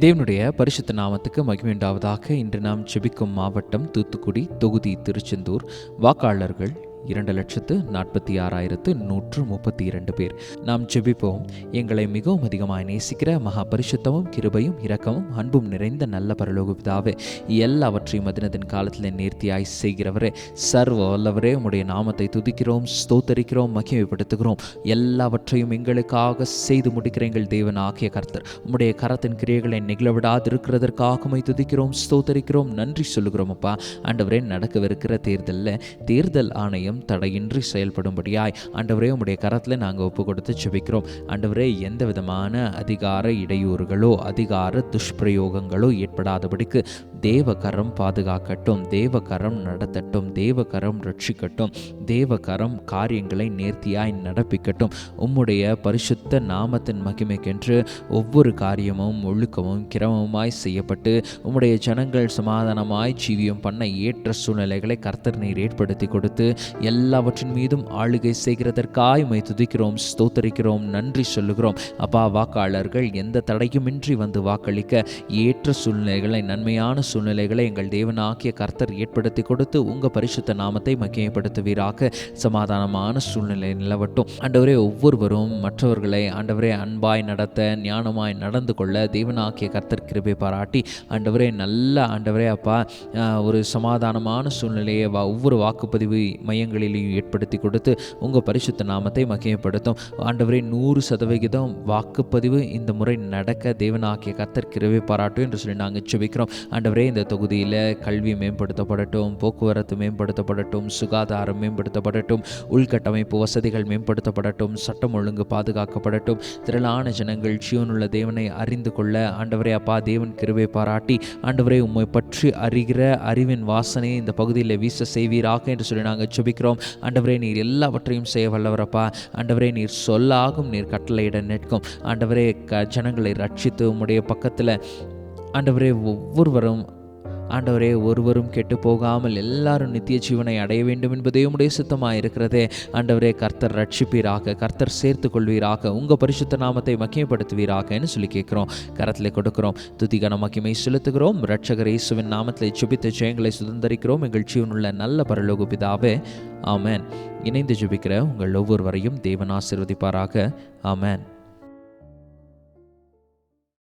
தேவனுடைய பரிசுத்த நாமத்துக்கு மகிமையுண்டாவதாக இன்று நாம் செபிக்கும் மாவட்டம் தூத்துக்குடி தொகுதி திருச்செந்தூர். வாக்காளர்கள் இரண்டு லட்சத்து நாற்பத்தி ஆறாயிரத்து நூற்று முப்பத்தி இரண்டு பேர். நாம் ஜெபிப்போம். எங்களை மிகவும் அதிகமாக நேசிக்கிற மகா பரிசுத்தமும் கிருபையும் இரக்கமும் அன்பும் நிறைந்த நல்ல பரலோக பிதாவே எல்லாவற்றையும் அதினதின் காலத்தில் நேர்த்தியாய் செய்கிறவரே சர்வ வல்லவரே உம்முடைய நாமத்தை துதிக்கிறோம் ஸ்தோத்தரிக்கிறோம் மகிமைப்படுத்துகிறோம். எல்லாவற்றையும் எங்களுக்காக செய்து முடிக்கிற எங்கள் தேவன் ஆகிய கர்த்தர் உம்முடைய கரத்தின் கிரியைகளை நிகழவிடாதிருக்கிறதற்காகமை துதிக்கிறோம் ஸ்தோத்தரிக்கிறோம் நன்றி சொல்லுகிறோம் அப்பா. ஆண்டவரே நடக்கவிருக்கிற தேர்தலில் தேர்தல் ஆணையம் தடையின்றி செயல்படும்படியாய் ஆண்டவரே உம்முடைய கரத்தில் நாங்கள் ஒப்பு கொடுத்து செபிக்கிறோம் ஆண்டவரே எந்த விதமான அதிகார இடையூறுகளோ அதிகார துஷ்பிரயோகங்களோ ஏற்படாதபடிக்கு தேவகரம் பாதுகாக்கட்டும் தேவகரம் நடத்தட்டும் தேவகரம் ரட்சிக்கட்டும் தேவகரம் காரியங்களை நேர்த்தியாய் நடப்பிக்கட்டும். உம்முடைய பரிசுத்த நாமத்தின் மகிமைக்கென்று ஒவ்வொரு காரியமும் ஒழுக்கமும் கிரமமாய் செய்யப்பட்டு உம்முடைய ஜனங்கள் சமாதானமாய் ஜீவியம் பண்ண ஏற்ற சூழ்நிலைகளை கர்த்தர் நீர் ஏற்படுத்தி கொடுத்து எல்லாவற்றின் மீதும் ஆளுகை செய்கிறதற்காய் மை துதிக்கிறோம் ஸ்தோத்தரிக்கிறோம் நன்றி சொல்லுகிறோம். அப்பா வாக்காளர்கள் எந்த தடையுமின்றி வந்து வாக்களிக்க ஏற்ற சூழ்நிலைகளை நன்மையான சூழ்நிலைகளை எங்கள் தேவனாகிய கர்த்தர் ஏற்படுத்தி கொடுத்து உங்கள் பரிசுத்த நாமத்தை மகிமைப்படுத்துவீராக. சமாதானமான சூழ்நிலை நிலவட்டும். ஆண்டவரே ஒவ்வொருவரும் மற்றவர்களை ஆண்டவரே அன்பாய் நடத்த ஞானமாய் நடந்து கொள்ள தேவனாகிய கர்த்தர் கிருபை பாராட்டி. ஆண்டவரே நல்ல ஆண்டவரே அப்பா ஒரு சமாதானமான சூழ்நிலையை வா- ஒவ்வொரு வாக்குப்பதிவு மையங்களிலையும் ஏற்படுத்தி கொடுத்து உங்கள் பரிசுத்த நாமத்தை மகிமைப்படுத்தும். ஆண்டவரே நூறு சதவிகிதம் வாக்குப்பதிவு இந்த முறை நடக்க தேவனாகிய கத்தர் கிருபை பாராட்டும் என்று சொல்லி நாங்கள் செபிக்கிறோம் ஆண்டவரே இந்த தொகுதியில் கல்வி மேம்படுத்தப்படட்டும் போக்குவரத்து மேம்படுத்தப்படட்டும் சுகாதாரம் மேம்படுத்தப்படட்டும் உள்கட்டமைப்பு வசதிகள் மேம்படுத்தப்படட்டும் சட்டம் ஒழுங்கு பாதுகாக்கப்படட்டும் திரளான ஜனங்கள் ஜீவனுள்ள தேவனை அறிந்து கொள்ள ஆண்டவரே அப்பா தேவன் கிருவை பாராட்டி ஆண்டவரே உம்மை பற்றி அறிகிற அறிவின் வாசனையை இந்த பகுதியில் வீச செய்வீராக என்று சொல்லி நாங்கள் ஜெபிக்கிறோம். ஆண்டவரே நீர் எல்லாவற்றையும் செய்ய வல்லவரப்பா. ஆண்டவரே நீர் சொல்லாகும் நீர் கட்டளையிட நிற்கும். ஆண்டவரே க ஜனங்களை ரட்சித்து உம்முடைய பக்கத்தில் ஆண்டவரே ஒவ்வொருவரும் ஆண்டவரே ஒருவரும் கெட்டு போகாமல் எல்லாரும் நித்திய ஜீவனை அடைய வேண்டும் என்பதே உடைய சித்தமாக இருக்கிறதே. ஆண்டவரே கர்த்தர் ரட்சிப்பீராக கர்த்தர் சேர்த்து கொள்வீராக உங்கள் பரிசுத்த நாமத்தை மக்கியப்படுத்துவீராகன்னு சொல்லி கேட்குறோம். கரத்தில் கொடுக்கிறோம் துதிகன மக்கியமை செலுத்துகிறோம். ரட்சகர் இயேசுவின் நாமத்தில் சுபித்த ஜெயங்களை சுதந்தரிக்கிறோம். எங்கள் ஜீவனுள்ள நல்ல பரலோக பிதாவே ஆமேன். இணைந்து ஜெபிக்கிற உங்கள் ஒவ்வொருவரையும் தேவன் ஆசிர்வதிப்பாராக ஆமேன்.